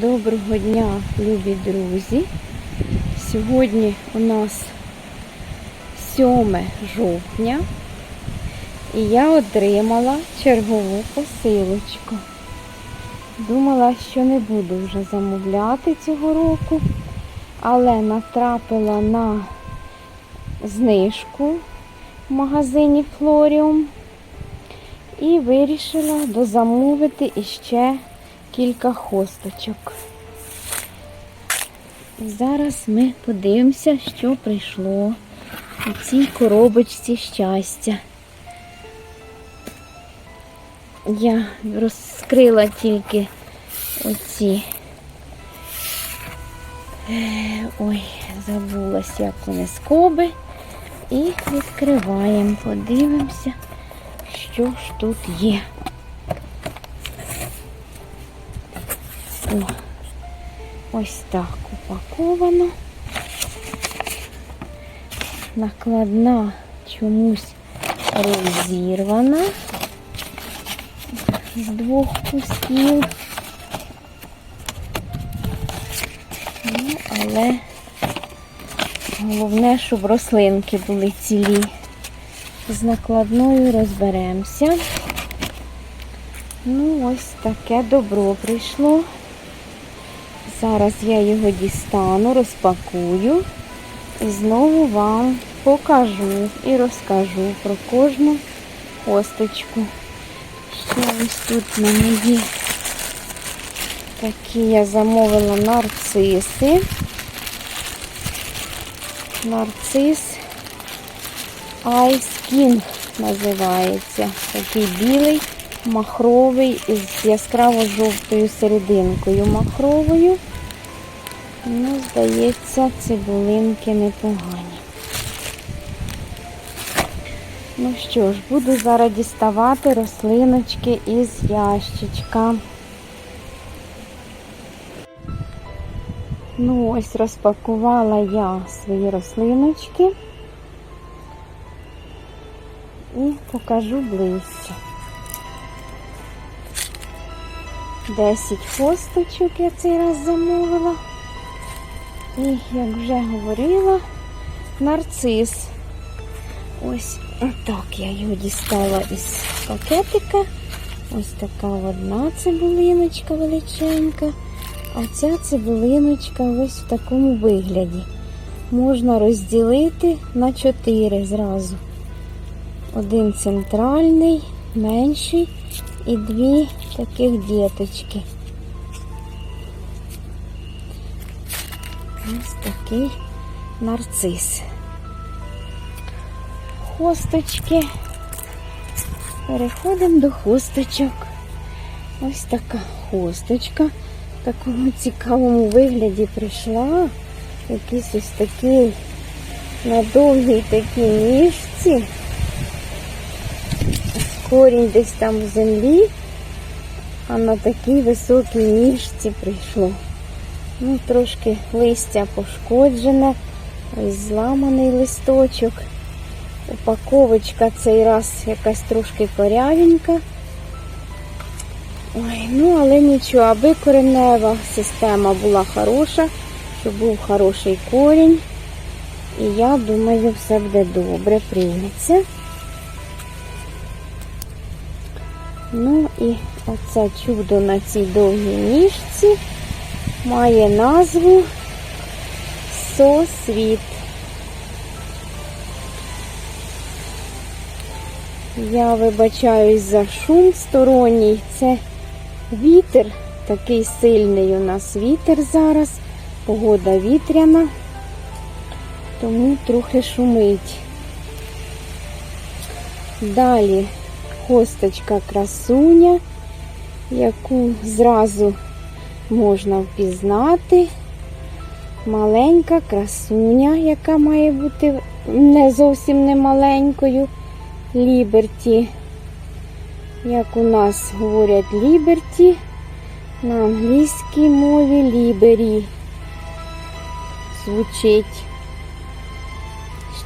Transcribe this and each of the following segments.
Доброго дня, любі друзі. Сьогодні у нас 7 жовтня і я отримала чергову посилочку. Думала, що не буду вже замовляти цього року, але натрапила на знижку в магазині Флоріум і вирішила дозамовити іще кілька хосточок. Зараз ми подивимося, що прийшло у цій коробочці щастя. Я розкрила тільки оці. Е, Ой, забулась, як вони скоби. І відкриваємо, подивимося, що ж тут є. О, ось так упаковано. Накладна чомусь розірвана з двох кусків. Ну, але головне, щоб рослинки були цілі. З накладною розберемося. Ну, ось таке добро прийшло. Зараз я його дістану, розпакую і знову вам покажу і розкажу про кожну косточку. Ще ось тут в мене такі я замовила нарциси. Нарцис Ice King називається. Такий білий, махровий із яскраво-жовтою серединкою махровою. Ну, здається, цибулинки непогані. Ну що ж, буду зараз діставати рослиночки із ящичка. Ну, ось розпакувала я свої рослиночки і покажу ближче. 10 хосточок я цей раз замовила. І, як вже говорила, нарцис. Ось отак я його дістала із пакетика. Ось така одна цибулиночка величенька. А ця цибулиночка ось в такому вигляді. Можна розділити на 4 зразу. Один центральний, менший і дві таких діточки. Ось такий нарцис. Хосточки. Переходимо до хосточок. Ось така хосточка. В такому цікавому вигляді прийшла. Якийсь ось такий на довгій такій ніжці. Корінь десь там в землі, а на такій високій ніжці прийшло. Ну, трошки листя пошкоджене, ось зламаний листочок. Упаковочка цей раз якась трошки корявенька. Ой, ну, але нічого, аби коренева система була хороша, щоб був хороший корінь. І я думаю, все буде добре, прийметься. Ну і оце чудо на цій довгій ніжці має назву Сосвіт. Я вибачаюсь за шум сторонній. Це вітер, такий сильний у нас вітер зараз, погода вітряна, тому трохи шумить. Далі хосточка красуня, яку зразу можна впізнати. Маленька красуня, яка має бути не зовсім не маленькою. Ліберті. Як у нас говорять Ліберті, на англійській мові Лібері звучить,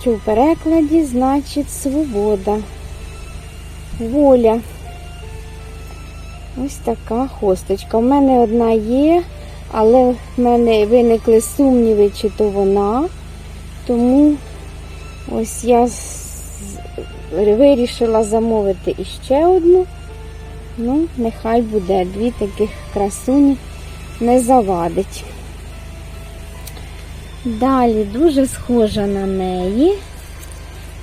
що в перекладі значить свобода, воля. Ось така хосточка. У мене одна є, але в мене виникли сумніви, чи то вона. Тому ось я вирішила замовити іще одну. Ну, нехай буде дві таких красуні не завадить. Далі дуже схожа на неї,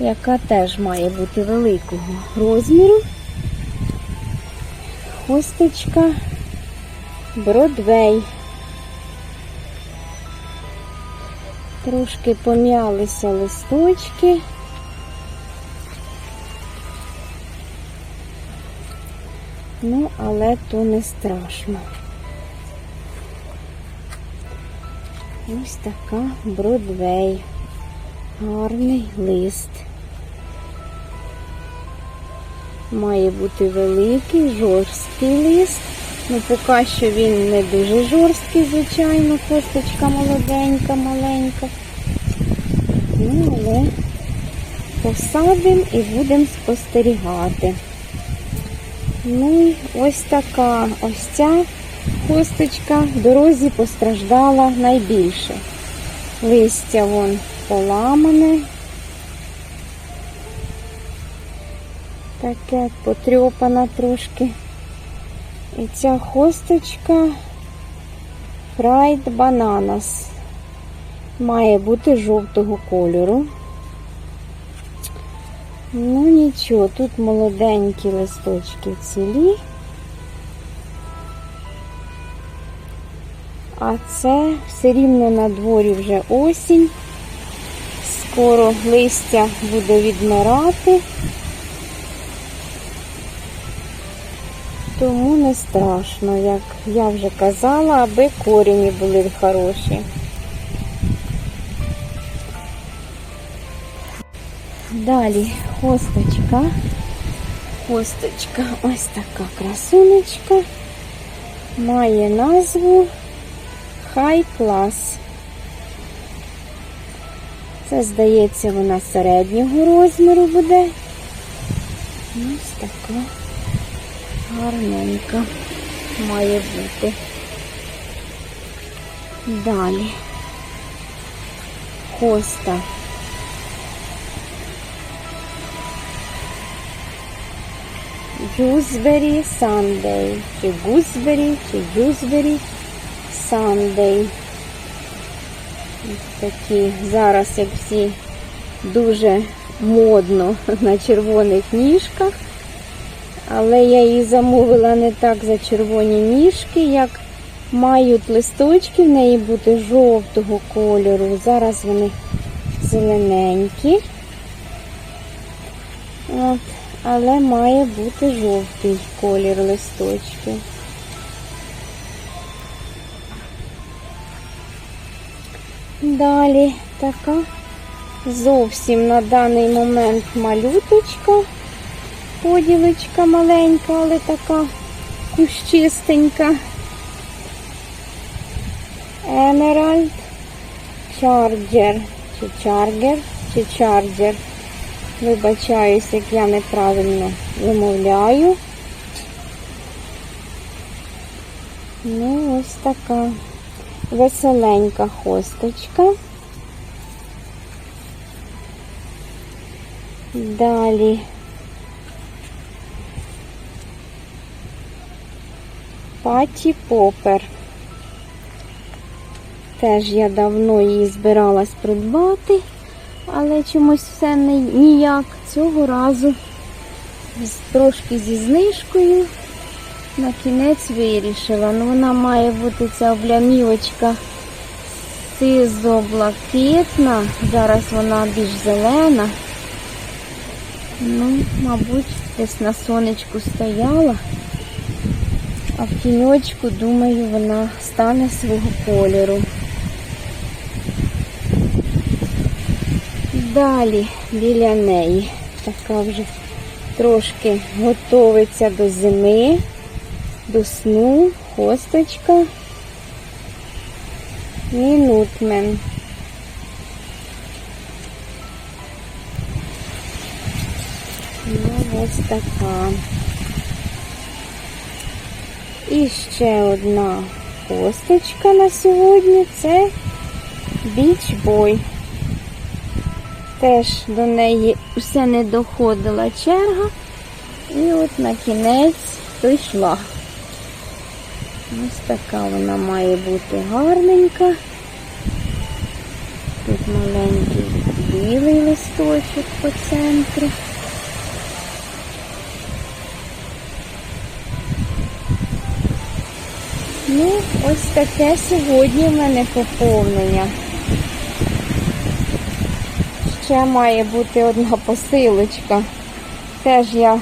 яка теж має бути великого розміру. Хусточка Бродвей. Трошки пом'ялися листочки. Ну, але то не страшно. Ось така Бродвей. Гарний лист. Має бути великий, жорсткий лист. Ну, поки що він не дуже жорсткий, звичайно, косточка молоденька, маленька. Ну, але посадимо і будемо спостерігати. Ну, ось така ось ця косточка в дорозі постраждала найбільше. Листя вон поламане. Таке потрьопана трошки. І ця хосточка Fried Bananas. Має бути жовтого кольору. Ну нічого, тут молоденькі листочки цілі. А це все рівно на дворі вже осінь. Скоро листя буде відмирати. Тому не страшно, як я вже казала, аби корені були хороші. Далі хосточка. Хосточка ось така красунечка. Має назву High Class. Це, здається, вона середнього розміру буде. Ось така гарненька має бути. Далі. Хоста. Гюзбері Сандей. Чи гузбері, чи гюзбері Сандей. Такі зараз, як всі, дуже модно на червоних ніжках. Але я її замовила не так за червоні ніжки, як мають листочки в неї бути жовтого кольору. Зараз вони зелененькі. От, але має бути жовтий колір листочків. Далі така зовсім на даний момент малюточка. Поділочка маленька, але така кущистенька. Емеральд, чарджер, чи чаргер, чи чарджер. Вибачаюсь, як я неправильно вимовляю. Ну, ось така веселенька хосточка. Далі Паті Попер. Теж я давно її збиралась придбати, але чомусь все ніяк. Цього разу трошки зі знижкою на кінець вирішила. Ну, вона має бути ця облямівочка сизо-блакитна. Зараз вона більш зелена. Ну, мабуть, десь на сонечку стояла. А в тіньочку, думаю, вона стане свого кольору. Далі біля неї така вже трошки готовиться до зими, до сну, хосточка. Мінутмен. Ну, ось така. І ще одна Косточка на сьогодні це бічбой. Теж до неї все не доходила черга. І от на кінець дійшла. Ось така вона має бути гарненька. Тут маленький білий листочок по центру. Ну, ось таке сьогодні в мене поповнення. Ще має бути одна посилочка. Теж я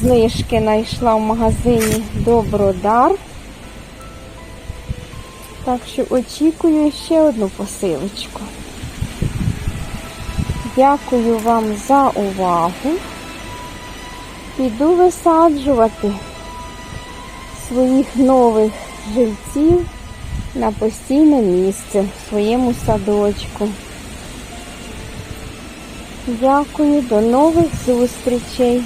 знижки знайшла в магазині Добродар. Так що очікую ще одну посилочку. Дякую вам за увагу. Піду висаджувати своїх нових жильців на постійне місце в своєму садочку. Дякую, до нових зустрічей.